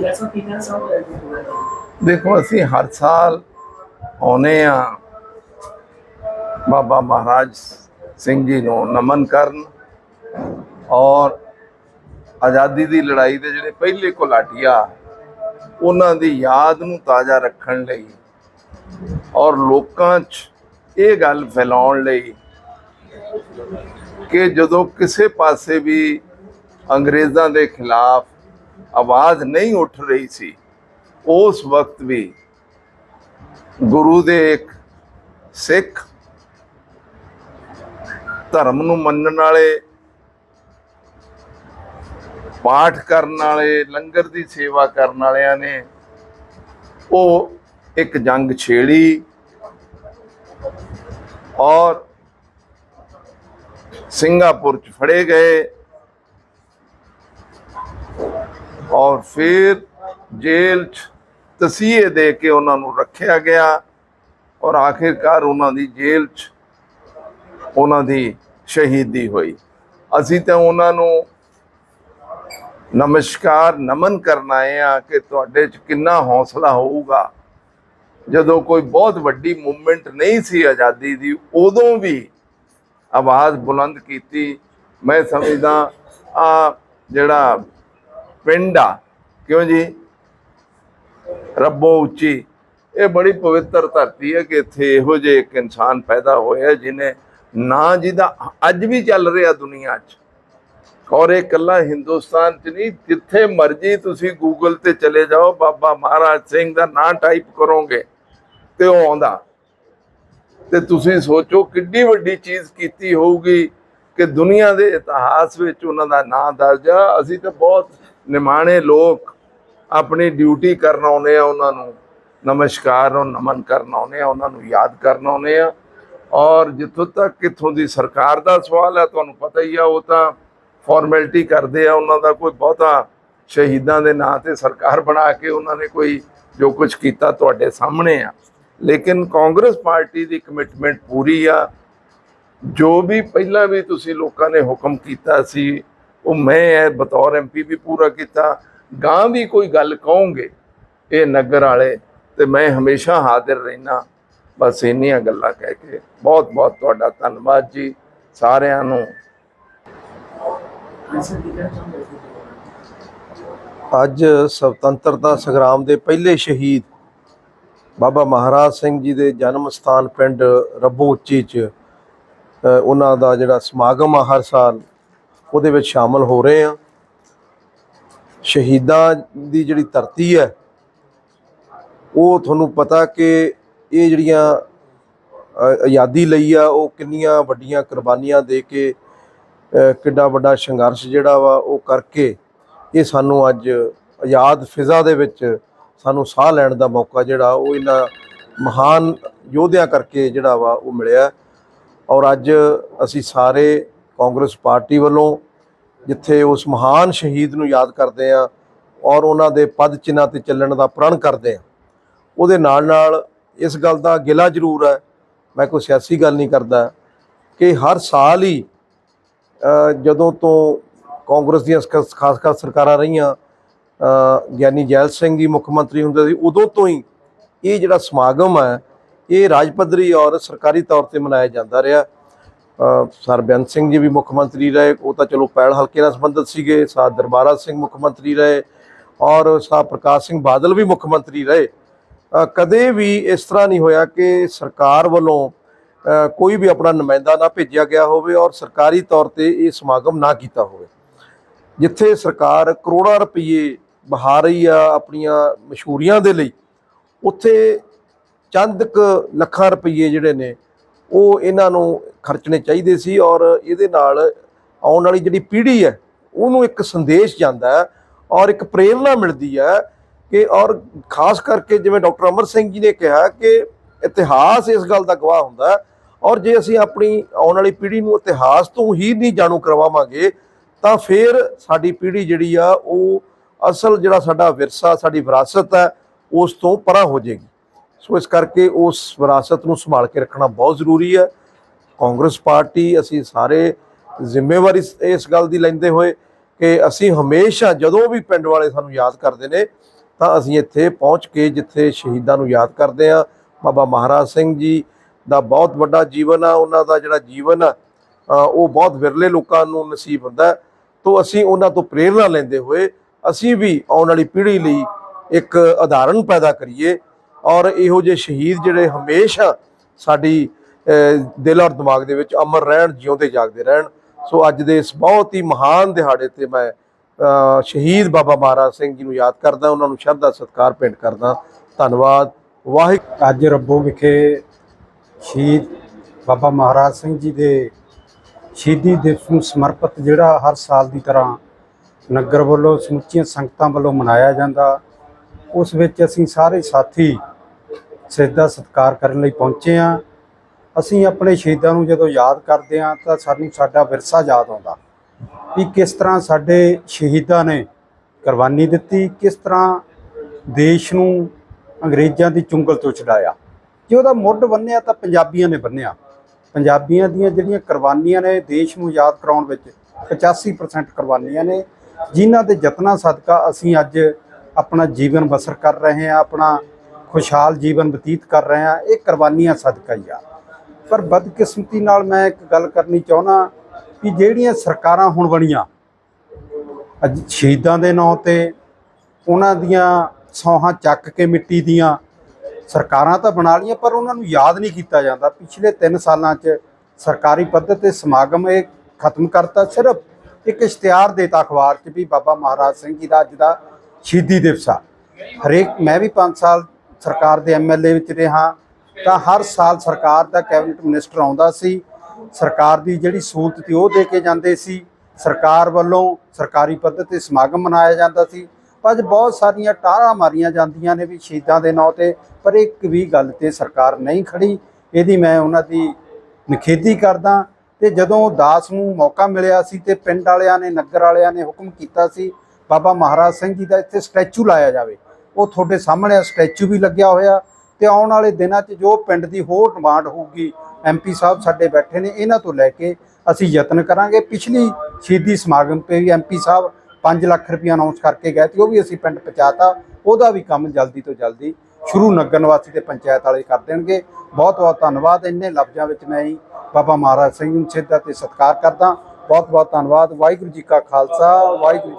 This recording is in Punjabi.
ਹਾਂਜੀ ਰਸਮ ਕੀ ਕਹਿਣਾ ਚਾਹੋਗੇ ਦੇਖੋ, ਅਸੀਂ ਹਰ ਸਾਲ ਆਉਨੇ ਆ ਬਾਬਾ ਮਹਾਰਾਜ ਸਿੰਘ ਜੀ ਨੂੰ ਨਮਨ ਕਰਨ ਔਰ ਆਜ਼ਾਦੀ ਦੀ ਲੜਾਈ ਦੇ ਜਿਹੜੇ ਪਹਿਲੇ ਘੁਲਾਟੀਆ, ਉਹਨਾਂ ਦੀ ਯਾਦ ਨੂੰ ਤਾਜ਼ਾ ਰੱਖਣ ਲਈ ਔਰ ਲੋਕਾਂ 'ਚ ਇਹ ਗੱਲ ਫੈਲਾਉਣ ਲਈ ਕਿ ਜਦੋਂ ਕਿਸੇ ਪਾਸੇ ਵੀ ਅੰਗਰੇਜ਼ਾਂ ਦੇ ਖਿਲਾਫ ਆਵਾਜ਼ ਨਹੀਂ ਉੱਠ ਰਹੀ ਸੀ। ਉਸ ਵਕਤ ਵੀ ਗੁਰੂ ਦੇ ਇੱਕ ਸਿੱਖ ਧਰਮ ਨੂੰ ਮੰਨਣ ਵਾਲੇ, ਪਾਠ ਕਰਨ ਵਾਲੇ, ਲੰਗਰ ਦੀ ਸੇਵਾ ਕਰਨ ਵਾਲਿਆਂ ਨੇ ਉਹ ਇੱਕ ਜੰਗ ਛੇੜੀ ਔਰ ਸਿੰਗਾਪੁਰ ਚ ਫੜੇ ਗਏ। ਔਰ ਫਿਰ ਜੇਲ੍ਹ ਚ ਤਸੀਹੇ ਦੇ ਕੇ ਉਹਨਾਂ ਨੂੰ ਰੱਖਿਆ ਗਿਆ ਔਰ ਆਖਿਰਕਾਰ ਉਹਨਾਂ ਦੀ ਜੇਲ੍ਹ ਚ ਉਹਨਾਂ ਦੀ ਸ਼ਹੀਦੀ ਹੋਈ। ਅਸੀਂ ਤਾਂ ਉਹਨਾਂ ਨੂੰ ਨਮਸਕਾਰ, ਨਮਨ ਕਰਨ ਆਏ ਆ ਕਿ ਤੁਹਾਡੇ ਚ ਕਿੰਨਾ ਹੌਸਲਾ ਹੋਊਗਾ। ਜਦੋਂ ਕੋਈ ਬਹੁਤ ਵੱਡੀ ਮੂਵਮੈਂਟ ਨਹੀਂ ਸੀ ਆਜ਼ਾਦੀ ਦੀ, ਉਦੋਂ ਵੀ ਆਵਾਜ਼ ਬੁਲੰਦ ਕੀਤੀ। ਮੈਂ ਸਮਝਦਾ ਆ ਜਿਹੜਾ ਪਿੰਡ ਆ। ਕਿਉਂ ਜੀ? ਰੱਬੋ ਉੱਚੀ। ਇਹ ਬੜੀ ਪਵਿੱਤਰ ਧਰਤੀ ਹੈ ਕਿ ਇੱਥੇ ਇਹੋ ਜਿਹੇ ਇੱਕ ਇਨਸਾਨ ਪੈਦਾ ਹੋਇਆ ਜਿਨੇ ਨਾ ਜਿਹਦਾ ਅੱਜ ਵੀ ਚੱਲ ਰਿਹਾ ਦੁਨੀਆ 'ਚ। ਔਰ ਇਹ ਇਕੱਲਾ ਹਿੰਦੁਸਤਾਨ 'ਚ ਨਹੀਂ, ਜਿੱਥੇ ਮਰਜ਼ੀ ਤੁਸੀਂ ਗੂਗਲ ਤੇ ਚਲੇ ਜਾਓ, ਬਾਬਾ ਮਹਾਰਾਜ ਸਿੰਘ ਦਾ ਨਾਂ ਟਾਈਪ ਕਰੋਗੇ ਤੇ ਉਹ ਆਉਂਦਾ। ਤੇ ਤੁਸੀਂ ਸੋਚੋ ਕਿੱਡੀ ਵੱਡੀ ਚੀਜ਼ ਕੀਤੀ ਹੋਊਗੀ ਕਿ ਦੁਨੀਆ ਦੇ ਇਤਿਹਾਸ ਵਿੱਚ ਉਹਨਾਂ ਦਾ ਨਾਂ ਦਰਜ ਆ। ਅਸੀਂ ਤਾਂ ਬਹੁਤ ਨਿਮਾਣੇ ਲੋਕ ਆਪਣੀ ਡਿਊਟੀ ਕਰਨ ਆਉਨੇ ਆ, ਉਹਨਾਂ ਨੂੰ ਨਮਸਕਾਰ ਔਰ ਨਮਨ ਕਰਨ ਆਉਨੇ ਆ, ਉਹਨਾਂ ਨੂੰ ਯਾਦ ਕਰਨ ਆਉਨੇ ਆ। ਔਰ ਜਿੱਥੋਂ ਤੱਕ ਕਿੱਥੋਂ ਦੀ ਸਰਕਾਰ ਦਾ ਸਵਾਲ ਹੈ, ਤੁਹਾਨੂੰ ਪਤਾ ਹੀ ਆ, ਉਹ ਤਾਂ ਫਾਰਮੈਲਿਟੀ ਕਰਦੇ ਆ। ਉਹਨਾਂ ਦਾ ਕੋਈ ਬਹੁਤਾ ਸ਼ਹੀਦਾਂ ਦੇ ਨਾਂ ਤੇ ਸਰਕਾਰ ਬਣਾ ਕੇ ਉਹਨਾਂ ਨੇ ਕੋਈ ਜੋ ਕੁਝ ਕੀਤਾ ਤੁਹਾਡੇ ਸਾਹਮਣੇ ਆ। ਲੇਕਿਨ ਕਾਂਗਰਸ ਪਾਰਟੀ ਦੀ ਕਮਿਟਮੈਂਟ ਪੂਰੀ ਆ। ਜੋ ਵੀ ਪਹਿਲਾਂ ਵੀ ਤੁਸੀਂ ਲੋਕਾਂ ਨੇ ਹੁਕਮ ਕੀਤਾ ਸੀ, ਉਹ ਮੈਂ ਇਹ ਬਤੌਰ ਐਮਪੀ ਵੀ ਪੂਰਾ ਕੀਤਾ। ਗਾਂ ਵੀ ਕੋਈ ਗੱਲ ਕਹੋਗੇ, ਇਹ ਨਗਰ ਵਾਲੇ, ਤੇ ਮੈਂ ਹਮੇਸ਼ਾ ਹਾਜ਼ਰ ਰਹਿਣਾ ਬਸ ਇੰਨੀਆਂ ਗੱਲਾਂ ਕਹਿ ਕੇ ਬਹੁਤ ਬਹੁਤ ਤੁਹਾਡਾ ਧੰਨਵਾਦ ਜੀ ਸਾਰਿਆਂ ਨੂੰ। ਅੱਜ ਸੁਤੰਤਰਤਾ ਸੰਗਰਾਮ ਦੇ ਪਹਿਲੇ ਸ਼ਹੀਦ ਬਾਬਾ ਮਹਾਰਾਜ ਸਿੰਘ ਜੀ ਦੇ ਜਨਮ ਸਥਾਨ ਪਿੰਡ ਰੱਬੋ ਉੱਚੀ ਚ ਉਹਨਾਂ ਦਾ ਜਿਹੜਾ ਸਮਾਗਮ ਆ ਹਰ ਸਾਲ, ਉਹਦੇ ਵਿੱਚ ਸ਼ਾਮਲ ਹੋ ਰਹੇ ਆ ਸ਼ਹੀਦਾਂ ਦੀ ਜਿਹੜੀ ਧਰਤੀ ਹੈ, ਉਹ ਤੁਹਾਨੂੰ ਪਤਾ ਕਿ ਇਹ ਜਿਹੜੀਆਂ ਆਜ਼ਾਦੀ ਲਈ ਆ, ਉਹ ਕਿੰਨੀਆਂ ਵੱਡੀਆਂ ਕੁਰਬਾਨੀਆਂ ਦੇ ਕੇ ਕਿੰਨਾ ਵੱਡਾ ਸੰਘਰਸ਼ ਜਿਹੜਾ ਵਾ, ਉਹ ਕਰਕੇ ਇਹ ਸਾਨੂੰ ਅੱਜ ਆਜ਼ਾਦ ਫਿਜ਼ਾ ਦੇ ਵਿੱਚ ਸਾਨੂੰ ਸਾਹ ਲੈਣ ਦਾ ਮੌਕਾ ਜਿਹੜਾ, ਉਹ ਇਹਨਾਂ ਮਹਾਨ ਯੋਧਿਆਂ ਕਰਕੇ ਜਿਹੜਾ ਵਾ, ਉਹ ਮਿਲਿਆ। ਔਰ ਅੱਜ ਅਸੀਂ ਸਾਰੇ ਕਾਂਗਰਸ ਪਾਰਟੀ ਵੱਲੋਂ ਜਿੱਥੇ ਉਸ ਮਹਾਨ ਸ਼ਹੀਦ ਨੂੰ ਯਾਦ ਕਰਦੇ ਆ ਔਰ ਉਹਨਾਂ ਦੇ ਪਦ ਚਿੰਨ੍ਹਾਂ ਤੇ ਚੱਲਣ ਦਾ ਪ੍ਰਣ ਕਰਦੇ ਆ ਉਹਦੇ ਨਾਲ ਨਾਲ ਇਸ ਗੱਲ ਦਾ ਗਿਲਾ ਜ਼ਰੂਰ ਹੈ, ਮੈਂ ਕੋਈ ਸਿਆਸੀ ਗੱਲ ਨਹੀਂ ਕਰਦਾ, ਕਿ ਹਰ ਸਾਲ ਹੀ ਜਦੋਂ ਤੋਂ ਕਾਂਗਰਸ ਦੀਆਂ ਖਾਸ ਖਾਸ ਸਰਕਾਰਾਂ ਰਹੀਆਂ ਗਿਆਨੀ ਜੈਲ ਸਿੰਘ ਜੀ ਮੁੱਖ ਮੰਤਰੀ ਹੁੰਦੇ ਸੀ, ਉਦੋਂ ਤੋਂ ਹੀ ਇਹ ਜਿਹੜਾ ਸਮਾਗਮ ਹੈ ਇਹ ਰਾਜ ਪੱਧਰੀ ਔਰ ਸਰਕਾਰੀ ਤੌਰ ਤੇ ਮਨਾਇਆ ਜਾਂਦਾ ਰਿਹਾ। ਸਰ ਬੇਅੰਤ ਸਿੰਘ ਜੀ ਵੀ ਮੁੱਖ ਮੰਤਰੀ ਰਹੇ, ਉਹ ਤਾਂ ਚਲੋ ਪੈਲ ਹਲਕੇ ਨਾਲ ਸੰਬੰਧਿਤ ਸੀਗੇ ਸਾਹ ਦਰਬਾਰਾ ਸਿੰਘ ਮੁੱਖ ਮੰਤਰੀ ਰਹੇ ਔਰ ਸਾਹ ਪ੍ਰਕਾਸ਼ ਸਿੰਘ ਬਾਦਲ ਵੀ ਮੁੱਖ ਮੰਤਰੀ ਰਹੇ। ਕਦੇ ਵੀ ਇਸ ਤਰ੍ਹਾਂ ਨਹੀਂ ਹੋਇਆ ਕਿ ਸਰਕਾਰ ਵੱਲੋਂ ਕੋਈ ਵੀ ਆਪਣਾ ਨੁਮਾਇੰਦਾ ਨਾ ਭੇਜਿਆ ਗਿਆ ਹੋਵੇ ਔਰ ਸਰਕਾਰੀ ਤੌਰ ਤੇ ਇਹ ਸਮਾਗਮ ਨਾ ਕੀਤਾ ਹੋਵੇ। ਜਿੱਥੇ ਸਰਕਾਰ ਕਰੋੜਾਂ ਰੁਪਏ ਬਹਾ ਰਹੀ ਆ ਆਪਣੀਆਂ ਮਸ਼ਹੂਰੀਆਂ ਦੇ ਲਈ, ਉੱਥੇ ਚੰਦ ਕੁ ਲੱਖਾਂ ਰੁਪਏ ਜਿਹੜੇ ਨੇ, ਉਹ ਇਹਨਾਂ ਨੂੰ ਖਰਚਣੇ ਚਾਹੀਦੇ ਸੀ ਔਰ ਇਹਦੇ ਨਾਲ ਆਉਣ ਵਾਲੀ ਜਿਹੜੀ ਪੀੜ੍ਹੀ ਹੈ, ਉਹਨੂੰ ਇੱਕ ਸੰਦੇਸ਼ ਜਾਂਦਾ ਔਰ ਇੱਕ ਪ੍ਰੇਰਣਾ ਮਿਲਦੀ ਹੈ ਕਿ ਔਰ ਖਾਸ ਕਰਕੇ ਜਿਵੇਂ ਡਾਕਟਰ ਅਮਰ ਸਿੰਘ ਜੀ ਨੇ ਕਿਹਾ ਕਿ ਇਤਿਹਾਸ ਇਸ ਗੱਲ ਦਾ ਗਵਾਹ ਹੁੰਦਾ ਔਰ ਜੇ ਅਸੀਂ ਆਪਣੀ ਆਉਣ ਵਾਲੀ ਪੀੜ੍ਹੀ ਨੂੰ ਇਤਿਹਾਸ ਤੋਂ ਹੀ ਨਹੀਂ ਜਾਣੂ ਕਰਵਾਵਾਂਗੇ, ਤਾਂ ਫਿਰ ਸਾਡੀ ਪੀੜ੍ਹੀ ਜਿਹੜੀ ਆ, ਉਹ ਅਸਲ ਜਿਹੜਾ ਸਾਡਾ ਵਿਰਸਾ, ਸਾਡੀ ਵਿਰਾਸਤ ਹੈ, ਉਸ ਤੋਂ ਪਰਾਂ ਹੋ ਜਾਏਗੀ। ਸੋ ਇਸ ਕਰਕੇ ਉਸ ਵਿਰਾਸਤ ਨੂੰ ਸੰਭਾਲ ਕੇ ਰੱਖਣਾ ਬਹੁਤ ਜ਼ਰੂਰੀ ਹੈ। ਕਾਂਗਰਸ ਪਾਰਟੀ, ਅਸੀਂ ਸਾਰੇ ਜ਼ਿੰਮੇਵਾਰੀ ਇਸ- ਗੱਲ ਦੀ ਲੈਂਦੇ ਹੋਏ ਕਿ ਅਸੀਂ ਹਮੇਸ਼ਾ ਜਦੋਂ ਵੀ ਪਿੰਡ ਵਾਲੇ ਸਾਨੂੰ ਯਾਦ ਕਰਦੇ ਨੇ, ਤਾਂ ਅਸੀਂ ਇੱਥੇ ਪਹੁੰਚ ਕੇ ਜਿੱਥੇ ਸ਼ਹੀਦਾਂ ਨੂੰ ਯਾਦ ਕਰਦੇ ਆ ਬਾਬਾ ਮਹਾਰਾਜ ਸਿੰਘ ਜੀ ਦਾ ਬਹੁਤ ਵੱਡਾ ਜੀਵਨ ਆ, ਉਹਨਾਂ ਦਾ ਜਿਹੜਾ ਜੀਵਨ ਆ ਉਹ ਬਹੁਤ ਵਿਰਲੇ ਲੋਕਾਂ ਨੂੰ ਨਸੀਬ ਹੁੰਦਾ ਹੈ। ਤੋਂ ਅਸੀਂ ਉਹਨਾਂ ਤੋਂ ਪ੍ਰੇਰਣਾ ਲੈਂਦੇ ਹੋਏ ਅਸੀਂ ਵੀ ਆਉਣ ਵਾਲੀ ਪੀੜ੍ਹੀ ਲਈ ਇੱਕ ਉਦਾਹਰਣ ਪੈਦਾ ਕਰੀਏ। ਔਰ ਇਹੋ ਜਿਹੇ ਸ਼ਹੀਦ ਜਿਹੜੇ ਹਮੇਸ਼ਾ ਸਾਡੀ ਦਿਲ ਔਰ ਦਿਮਾਗ ਦੇ ਵਿੱਚ ਅਮਰ ਰਹਿਣ, ਜਿਉਂਦੇ ਜਾਗਦੇ ਰਹਿਣ। ਸੋ ਅੱਜ ਦੇ ਇਸ ਬਹੁਤ ਹੀ ਮਹਾਨ ਦਿਹਾੜੇ ਤੇ ਮੈਂ ਸ਼ਹੀਦ ਬਾਬਾ ਮਹਾਰਾਜ ਸਿੰਘ ਜੀ ਨੂੰ ਯਾਦ ਕਰਦਾ, ਉਹਨਾਂ ਨੂੰ ਸ਼ਰਧਾ ਸਤਿਕਾਰ ਭੇਂਟ ਕਰਦਾ। ਧੰਨਵਾਦ। ਵਾਹਿਗੁਰੂ। ਅੱਜ ਰੱਬੋ ਵਿਖੇ ਸ਼ਹੀਦ ਬਾਬਾ ਮਹਾਰਾਜ ਸਿੰਘ ਜੀ ਦੇ ਸ਼ਹੀਦੀ ਦਿਵਸ ਨੂੰ ਸਮਰਪਿਤ ਜਿਹੜਾ ਹਰ ਸਾਲ ਦੀ ਤਰ੍ਹਾਂ ਨਗਰ ਵੱਲੋਂ ਸਮੁੱਚੀਆਂ ਸੰਗਤਾਂ ਵੱਲੋਂ ਮਨਾਇਆ ਜਾਂਦਾ, ਉਸ ਵਿੱਚ ਅਸੀਂ ਸਾਰੇ ਸਾਥੀ ਸਿੱਧਾ ਸਤਿਕਾਰ ਕਰਨ ਲਈ ਪਹੁੰਚੇ ਹਾਂ। ਅਸੀਂ ਆਪਣੇ ਸ਼ਹੀਦਾਂ ਨੂੰ ਜਦੋਂ ਯਾਦ ਕਰਦੇ ਹਾਂ ਤਾਂ ਸਾਨੂੰ ਸਾਡਾ ਵਿਰਸਾ ਯਾਦ ਆਉਂਦਾ ਵੀ ਕਿਸ ਤਰ੍ਹਾਂ ਸਾਡੇ ਸ਼ਹੀਦਾਂ ਨੇ ਕੁਰਬਾਨੀ ਦਿੱਤੀ, ਕਿਸ ਤਰ੍ਹਾਂ ਦੇਸ਼ ਨੂੰ ਅੰਗਰੇਜ਼ਾਂ ਦੀ ਚੁੰਗਲ ਤੋਂ ਛਡਾਇਆ। ਜੇ ਉਹਦਾ ਮੁੱਢ ਬੰਨਿਆ ਤਾਂ ਪੰਜਾਬੀਆਂ ਨੇ ਬੰਨਿਆ। ਪੰਜਾਬੀਆਂ ਦੀਆਂ ਜਿਹੜੀਆਂ ਕੁਰਬਾਨੀਆਂ ਨੇ ਦੇਸ਼ ਨੂੰ ਯਾਦ ਕਰਾਉਣ ਵਿੱਚ 85% ਕੁਰਬਾਨੀਆਂ ਨੇ, ਜਿਨ੍ਹਾਂ ਦੇ ਯਤਨਾਂ ਸਦਕਾ ਅਸੀਂ ਅੱਜ ਆਪਣਾ ਜੀਵਨ ਬਸਰ ਕਰ ਰਹੇ ਹਾਂ, ਆਪਣਾ ਖੁਸ਼ਹਾਲ ਜੀਵਨ ਬਤੀਤ ਕਰ ਰਹੇ ਹਾਂ, ਇਹ ਕੁਰਬਾਨੀਆਂ ਸਦਕਾ ਹੀ ਆ। ਪਰ ਬਦਕਿਸਮਤੀ ਨਾਲ ਮੈਂ ਇੱਕ ਗੱਲ ਕਰਨੀ ਚਾਹੁੰਦਾ ਕਿ ਜਿਹੜੀਆਂ ਸਰਕਾਰਾਂ ਹੁਣ ਬਣੀਆਂ, ਅੱਜ ਸ਼ਹੀਦਾਂ ਦੇ ਨਾਂ ਤੇ ਉਹਨਾਂ ਦੀਆਂ ਸੌਹਾਂ ਚੱਕ ਕੇ ਮਿੱਟੀ ਦੀਆਂ ਸਰਕਾਰਾਂ ਤਾਂ ਬਣਾ ਲਈਆਂ, ਪਰ ਉਹਨਾਂ ਨੂੰ ਯਾਦ ਨਹੀਂ ਕੀਤਾ ਜਾਂਦਾ। ਪਿਛਲੇ 3 ਸਾਲਾਂ 'ਚ ਸਰਕਾਰੀ ਪੱਧਰ ਤੇ ਸਮਾਗਮ ਇਹ ਖਤਮ ਕਰਤਾ, ਸਿਰਫ ਇੱਕ ਇਸ਼ਤਿਹਾਰ ਦੇਤਾ ਅਖਬਾਰ 'ਚ ਵੀ ਬਾਬਾ ਮਹਾਰਾਜ ਸਿੰਘ ਜੀ ਦਾ ਅੱਜ ਦਾ ਸ਼ਹੀਦੀ ਦਿਵਸ ਆ। ਹਰੇਕ, ਮੈਂ ਵੀ 5 ਸਾਲ ਸਰਕਾਰ ਦੇ ਐਮਐਲਏ ਵਿੱਚ ਰਿਹਾ, ਤਾਂ ਹਰ ਸਾਲ ਸਰਕਾਰ ਦਾ ਕੈਬਨਿਟ ਮਿਨਿਸਟਰ ਆਉਂਦਾ ਸੀ। ਸਰਕਾਰ ਦੀ ਜਿਹੜੀ ਸਹੂਲਤ ਸੀ ਉਹ ਦੇ ਕੇ ਜਾਂਦੇ ਸੀ। ਸਰਕਾਰ ਵੱਲੋਂ ਸਰਕਾਰੀ ਪੱਧਰ ਤੇ ਸਮਾਗਮ ਮਨਾਇਆ ਜਾਂਦਾ ਸੀ। ਅੱਜ ਬਹੁਤ ਸਾਰੀਆਂ ਟਾਰਾਂ ਮਾਰੀਆਂ ਜਾਂਦੀਆਂ ਨੇ ਵੀ ਸ਼ਹੀਦਾਂ ਦੇ ਨਾਂ ਤੇ, ਪਰ ਇੱਕ ਵੀ ਗੱਲ ਤੇ ਸਰਕਾਰ ਨਹੀਂ ਖੜੀ। ਇਹਦੀ ਮੈਂ ਉਹਨਾਂ ਦੀ ਨਿਖੇਧੀ ਕਰਦਾ। ਤੇ ਜਦੋਂ ਦਾਸ ਨੂੰ ਮੌਕਾ ਮਿਲਿਆ ਸੀ ਤੇ ਪਿੰਡ ਵਾਲਿਆਂ ਨੇ, ਨਗਰ ਵਾਲਿਆਂ ਨੇ ਹੁਕਮ ਕੀਤਾ ਸੀ, ਬਾਬਾ ਮਹਾਰਾਜ ਸਿੰਘ ਜੀ ਦਾ ਇੱਥੇ ਸਟੈਚੂ ਲਾਇਆ ਜਾਵੇ। ਉਹ ਤੁਹਾਡੇ ਸਾਹਮਣੇ ਸਟੈਚੂ ਵੀ ਲੱਗਿਆ ਹੋਇਆ ਤੇ ਆਉਣ ਵਾਲੇ ਦਿਨਾਂ 'ਚ ਜੋ ਪਿੰਡ ਦੀ ਹੋਰ ਡਿਮਾਂਡ ਹੋਊਗੀ ਐਮਪੀ ਸਾਹਿਬ ਸਾਡੇ ਬੈਠੇ ਨੇ, ਇਹਨਾਂ ਤੋਂ ਲੈ ਕੇ ਅਸੀਂ ਯਤਨ ਕਰਾਂਗੇ। ਪਿਛਲੀ ਸ਼ਹੀਦੀ ਸਮਾਗਮ ਤੇ ਵੀ ਐਮਪੀ ਸਾਹਿਬ 5 ਲੱਖ ਰੁਪਏ ਅਨਾਉਂਸ ਕਰਕੇ ਗਏ ਤੇ ਉਹ ਵੀ ਅਸੀਂ ਪਿੰਡ ਪਹੁੰਚਾਤਾ, ਉਹਦਾ ਵੀ ਕੰਮ ਜਲਦੀ ਤੋਂ ਜਲਦੀ ਸ਼ੁਰੂ ਨਗਰ ਨਿਵਾਸੀ ਤੇ ਪੰਚਾਇਤ ਵਾਲੇ ਕਰ ਦੇਣਗੇ। ਬਹੁਤ ਬਹੁਤ ਧੰਨਵਾਦ, ਇੰਨੇ ਲਫ਼ਜ਼ਾਂ ਵਿੱਚ ਮੈਂ ਹੀ ਬਾਬਾ ਮਹਾਰਾਜ ਸਿੰਘ ਨੂੰ ਸਿੱਧਾ ਤੇ ਸਤਿਕਾਰ ਕਰਦਾ। ਬਹੁਤ ਬਹੁਤ ਧੰਨਵਾਦ, ਵਾਹਿਗੁਰੂ ਜੀ ਕਾ ਖਾਲਸਾ, ਵਾਹਿਗੁਰੂ ਜੀ